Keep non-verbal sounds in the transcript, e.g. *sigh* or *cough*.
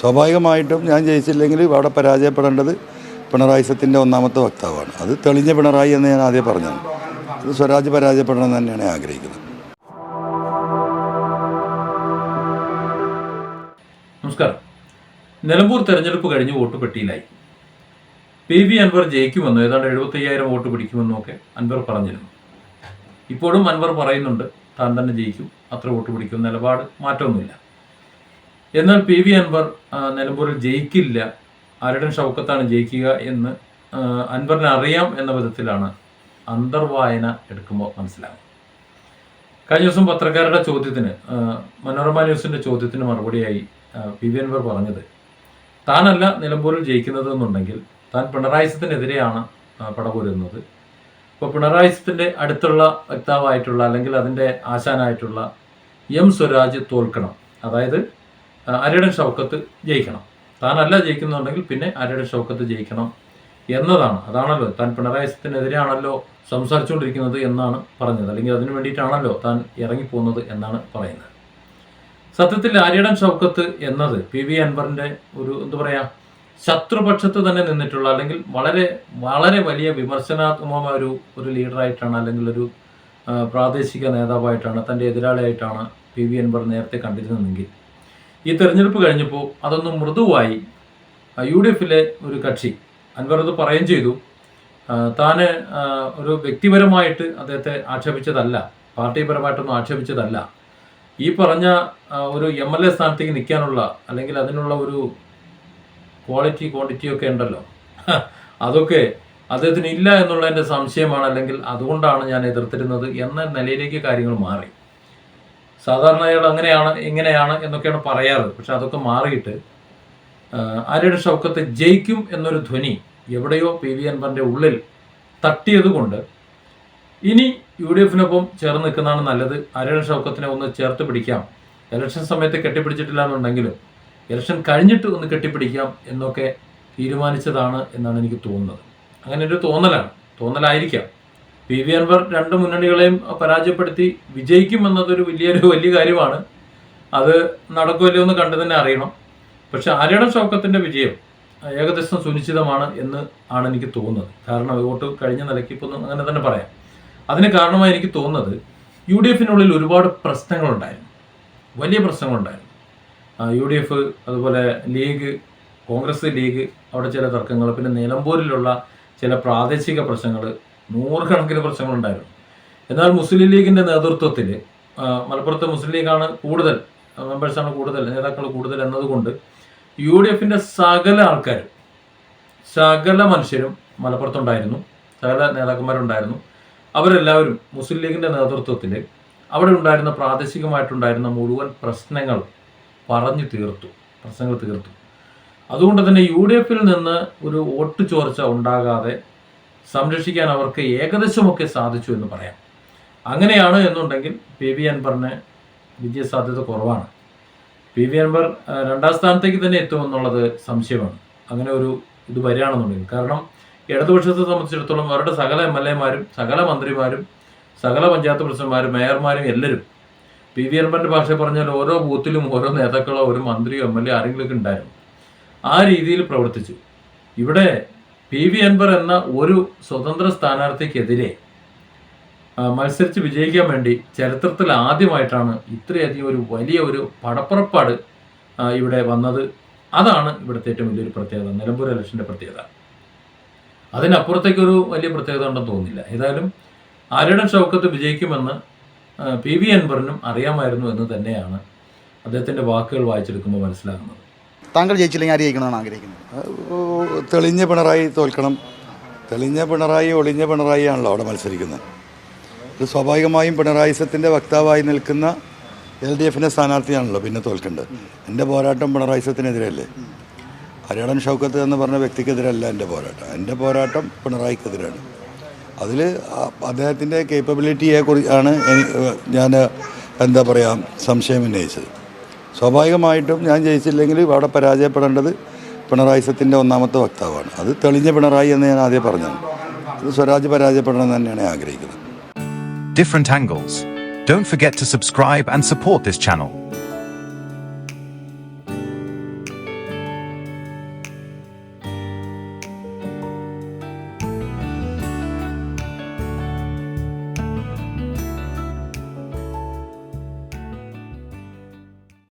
സ്വാഭാവികമായിട്ടും ഞാൻ ജയിച്ചില്ലെങ്കിൽ അവിടെ പരാജയപ്പെടേണ്ടത് പിണറായി സത്തിന്റെ ഒന്നാമത്തെ വക്താവാണ്. അത് തെളിഞ്ഞ പിണറായി എന്ന് ഞാൻ ആദ്യം പറഞ്ഞാണ് അത് സ്വരാജ് പരാജയപ്പെടണം തന്നെയാണ് ആഗ്രഹിക്കുന്നത്. നമസ്കാരം. നിലമ്പൂർ തെരഞ്ഞെടുപ്പ് കഴിഞ്ഞ് വോട്ട് പെട്ടിയിലായി. പി വി അൻവർ ജയിക്കുമെന്നും ഏതാണ്ട് എഴുപത്തയ്യായിരം വോട്ട് പിടിക്കുമെന്നും ഒക്കെ അൻവർ പറഞ്ഞിരുന്നു. ഇപ്പോഴും അൻവർ പറയുന്നുണ്ട് താൻ തന്നെ ജയിക്കും അത്ര വോട്ട് പിടിക്കും നിലപാട് മാറ്റമൊന്നുമില്ല. എന്നാൽ പി വി അൻവർ നിലമ്പൂരിൽ ജയിക്കില്ല. ആരുടെ ഷൗക്കത്താണ് ജയിക്കുക എന്ന് അൻവറിനെ അറിയാം എന്ന വിധത്തിലാണ് അന്തർവായന എടുക്കുമ്പോൾ മനസ്സിലാകും കഴിഞ്ഞ ദിവസം പത്രക്കാരുടെ ചോദ്യത്തിന് മനോരമ ന്യൂസിന്റെ ചോദ്യത്തിന് മറുപടിയായി പി വി അൻവർ പറഞ്ഞത് താനല്ല നിലമ്പൂരിൽ ജയിക്കുന്നത് എന്നുണ്ടെങ്കിൽ താൻ പിണറായിസത്തിനെതിരെയാണ് പടപൊരുന്നത് അപ്പോൾ പിണറായിസത്തിന്റെ അടുത്തുള്ള വക്താവായിട്ടുള്ള അല്ലെങ്കിൽ അതിന്റെ ആശാനായിട്ടുള്ള എം സ്വരാജ് തോൽക്കണം. അതായത് അരിടൻ ഷൗക്കത്ത് ജയിക്കണം. താനല്ല ജയിക്കുന്നുണ്ടെങ്കിൽ പിന്നെ അരയുടെ ഷൗക്കത്ത് ജയിക്കണം എന്നതാണ്. അതാണല്ലോ താൻ പിണറായി വിശ്വത്തിനെതിരെയാണല്ലോ സംസാരിച്ചുകൊണ്ടിരിക്കുന്നത് എന്നാണ് പറഞ്ഞത്. അല്ലെങ്കിൽ അതിനു വേണ്ടിയിട്ടാണല്ലോ താൻ ഇറങ്ങിപ്പോകുന്നത് എന്നാണ് പറയുന്നത്. സത്യത്തിൽ ആര്യടൻ ഷൗക്കത്ത് എന്നത് പി വി അൻവറിന്റെ ഒരു എന്താ പറയാ ശത്രുപക്ഷത്ത് തന്നെ നിന്നിട്ടുള്ള അല്ലെങ്കിൽ വളരെ വളരെ വലിയ വിമർശനാത്മകമായ ഒരു ഒരു ലീഡറായിട്ടാണ് അല്ലെങ്കിൽ ഒരു പ്രാദേശിക നേതാവായിട്ടാണ് തന്റെ എതിരാളിയായിട്ടാണ് പി വി അൻവർ നേരത്തെ കണ്ടിരുന്നതെങ്കിൽ ഈ തെരഞ്ഞെടുപ്പ് കഴിഞ്ഞപ്പോൾ അതൊന്ന് മൃദുവായി. യു ഡി എഫിലെ ഒരു കക്ഷി അൻവർ അത് പറയുകയും ചെയ്തു. താന് ഒരു വ്യക്തിപരമായിട്ട് അദ്ദേഹത്തെ ആക്ഷേപിച്ചതല്ല. പാർട്ടിപരമായിട്ടൊന്നും ആക്ഷേപിച്ചതല്ല. ഈ പറഞ്ഞ ഒരു എം എൽ എ സ്ഥാനത്തേക്ക് നിൽക്കാനുള്ള അല്ലെങ്കിൽ അതിനുള്ള ഒരു ക്വാളിറ്റി ക്വാണ്ടിറ്റി ഒക്കെ ഉണ്ടല്ലോ. അതൊക്കെ അദ്ദേഹത്തിന് ഇല്ല എന്നുള്ളതിന്റെ സംശയമാണ് അല്ലെങ്കിൽ അതുകൊണ്ടാണ് ഞാൻ എതിർത്തിരുന്നത് എന്ന നിലയിലേക്ക് കാര്യങ്ങൾ മാറി. സാധാരണ അയാൾ അങ്ങനെയാണ് ഇങ്ങനെയാണ് എന്നൊക്കെയാണ് പറയാറ്. പക്ഷെ അതൊക്കെ മാറിയിട്ട് ആര്യയുടെ ഷൗക്കത്ത് ജയിക്കും എന്നൊരു ധ്വനി എവിടെയോ പി വി അൻവറിന്റെ ഉള്ളിൽ തട്ടിയതുകൊണ്ട് ഇനി യു ഡി എഫിനൊപ്പം ചേർന്ന് നിൽക്കുന്നതാണ് നല്ലത്. ആര്യയുടെ ഷൗക്കത്തിനെ ഒന്ന് ചേർത്ത് പിടിക്കാം. ഇലക്ഷൻ സമയത്ത് കെട്ടിപ്പിടിച്ചിട്ടില്ല എന്നുണ്ടെങ്കിലും ഇലക്ഷൻ കഴിഞ്ഞിട്ട് ഒന്ന് കെട്ടിപ്പിടിക്കാം എന്നൊക്കെ തീരുമാനിച്ചതാണ് എന്നാണ് എനിക്ക് തോന്നുന്നത്. അങ്ങനെ ഒരു തോന്നലാണ്. തോന്നലായിരിക്കാം. പി വി അൻവർ രണ്ട് മുന്നണികളെയും പരാജയപ്പെടുത്തി വിജയിക്കും എന്നതൊരു വലിയൊരു *laughs* വലിയ കാര്യമാണ്. അത് നടക്കുമല്ലോ എന്ന് കണ്ടു തന്നെ അറിയണം. പക്ഷെ ആര്യയുടെ ചൗക്കത്തിന്റെ വിജയം ഏകദേശം സുനിശ്ചിതമാണ് എന്ന് ആണ് എനിക്ക് തോന്നുന്നത്. കാരണം വോട്ട് കഴിഞ്ഞ നിലയ്ക്ക് ഇപ്പോൾ അങ്ങനെ തന്നെ പറയാം. അതിന് കാരണമായി എനിക്ക് തോന്നുന്നത് യു ഡി എഫിനുള്ളിൽ ഒരുപാട് പ്രശ്നങ്ങളുണ്ടായിരുന്നു. വലിയ പ്രശ്നങ്ങളുണ്ടായിരുന്നു. യു ഡി എഫ് അതുപോലെ ലീഗ് കോൺഗ്രസ് ലീഗ് അവിടെ ചില തർക്കങ്ങൾ പിന്നെ നിലമ്പൂരിലുള്ള ചില പ്രാദേശിക പ്രശ്നങ്ങൾ നൂറുകണക്കിന് പ്രശ്നങ്ങളുണ്ടായിരുന്നു. എന്നാൽ മുസ്ലിം ലീഗിന്റെ നേതൃത്വത്തിൽ മലപ്പുറത്തെ മുസ്ലിം ലീഗാണ് കൂടുതൽ മെമ്പേഴ്സാണ് കൂടുതൽ നേതാക്കൾ കൂടുതൽ എന്നതുകൊണ്ട് യു ഡി എഫിന്റെ സകല ആൾക്കാരും സകല മനുഷ്യരും മലപ്പുറത്തുണ്ടായിരുന്നു സകല നേതാക്കന്മാരുണ്ടായിരുന്നു. അവരെല്ലാവരും മുസ്ലിം ലീഗിന്റെ നേതൃത്വത്തിൽ അവിടെ ഉണ്ടായിരുന്ന പ്രാദേശികമായിട്ടുണ്ടായിരുന്ന മുഴുവൻ പ്രശ്നങ്ങൾ പറഞ്ഞു തീർത്തു പ്രശ്നങ്ങൾ തീർത്തു. അതുകൊണ്ട് തന്നെ യു ഡി എഫിൽ നിന്ന് ഒരു വോട്ട് ചോർച്ച ഉണ്ടാകാതെ സംരക്ഷിക്കാൻ അവർക്ക് ഏകദേശമൊക്കെ സാധിച്ചു എന്ന് പറയാം. അങ്ങനെയാണ് എന്നുണ്ടെങ്കിൽ പി വി അൻവറിന് വിജയസാധ്യത കുറവാണ്. പി വി അൻവർ രണ്ടാം സ്ഥാനത്തേക്ക് തന്നെ എത്തുമെന്നുള്ളത് സംശയമാണ്. അങ്ങനെ ഒരു ഇത് വരികയാണെന്നുണ്ടെങ്കിൽ. കാരണം ഇടതുപക്ഷത്തെ സംബന്ധിച്ചിടത്തോളം അവരുടെ സകല എം എൽ എമാരും സകല മന്ത്രിമാരും സകല പഞ്ചായത്ത് പ്രസിഡന്റ്മാരും മേയർമാരും എല്ലാവരും പി വി അൻവറിന്റെ ഭാഷ പറഞ്ഞാൽ ഓരോ ബൂത്തിലും ഓരോ നേതാക്കളോ ഒരു മന്ത്രിയോ എം എൽ എ ആരെങ്കിലുമൊക്കെ ഉണ്ടായിരുന്നു. ആ രീതിയിൽ പ്രവർത്തിച്ചു. ഇവിടെ പി വി അൻവർ എന്ന ഒരു സ്വതന്ത്ര സ്ഥാനാർത്ഥിക്കെതിരെ മത്സരിച്ച് വിജയിക്കാൻ വേണ്ടി ചരിത്രത്തിൽ ആദ്യമായിട്ടാണ് ഇത്രയധികം ഒരു വലിയ ഒരു പടപ്പുറപ്പാട് ഇവിടെ വന്നത്. അതാണ് ഇവിടുത്തെ ഏറ്റവും വലിയൊരു പ്രത്യേകത നിലമ്പൂർ ഇലക്ഷന്റെ പ്രത്യേകത. അതിനപ്പുറത്തേക്കൊരു വലിയ പ്രത്യേകത ഉണ്ടെന്ന് തോന്നുന്നില്ല. ഏതായാലും ആരുടെ ഷൗക്കത്ത് വിജയിക്കുമെന്ന് പി വി അൻവറിനും അറിയാമായിരുന്നു എന്ന് തന്നെയാണ് അദ്ദേഹത്തിന്റെ വാക്കുകൾ വായിച്ചെടുക്കുമ്പോൾ മനസ്സിലാകുന്നത്. താങ്കൾ ജയിച്ചില്ലെങ്കിൽ ആര് ജയിക്കണമെന്നാണ് ആഗ്രഹിക്കുന്നത്? തെളിഞ്ഞ പിണറായി തോൽക്കണം. തെളിഞ്ഞ പിണറായി ഒളിഞ്ഞ പിണറായി ആണല്ലോ അവിടെ മത്സരിക്കുന്നത്. ഇത് സ്വാഭാവികമായും പിണറായിസത്തിന്റെ വക്താവായി നിൽക്കുന്ന എൽ ഡി എഫിന്റെ സ്ഥാനാർത്ഥിയാണല്ലോ പിന്നെ തോൽക്കേണ്ടത്. എന്റെ പോരാട്ടം പിണറായിസത്തിനെതിരല്ലേ? ഹരിയാടൻ ഷൗക്കത്ത് എന്ന് പറഞ്ഞ വ്യക്തിക്കെതിരല്ല എന്റെ പോരാട്ടം. എന്റെ പോരാട്ടം പിണറായിക്കെതിരാണ്. അതിൽ അദ്ദേഹത്തിന്റെ കേപ്പബിലിറ്റിയെ കുറിച്ചാണ് ഞാൻ എന്താ പറയുക സംശയം ഉന്നയിച്ചത്. സ്വാഭാവികമായിട്ടും ഞാൻ ജയിച്ചില്ലെങ്കിൽ അവിടെ പരാജയപ്പെടേണ്ടത് പിണറായി സത്തിന്റെ ഒന്നാമത്തെ വക്താവാണ്. അത് തെളിഞ്ഞ പിണറായി എന്ന് ഞാൻ ആദ്യം പറഞ്ഞു അത് സ്വരാജ് പരാജയപ്പെടണം തന്നെയാണ് ആഗ്രഹിക്കുന്നത്. Different angles Don't forget to subscribe and support this channel.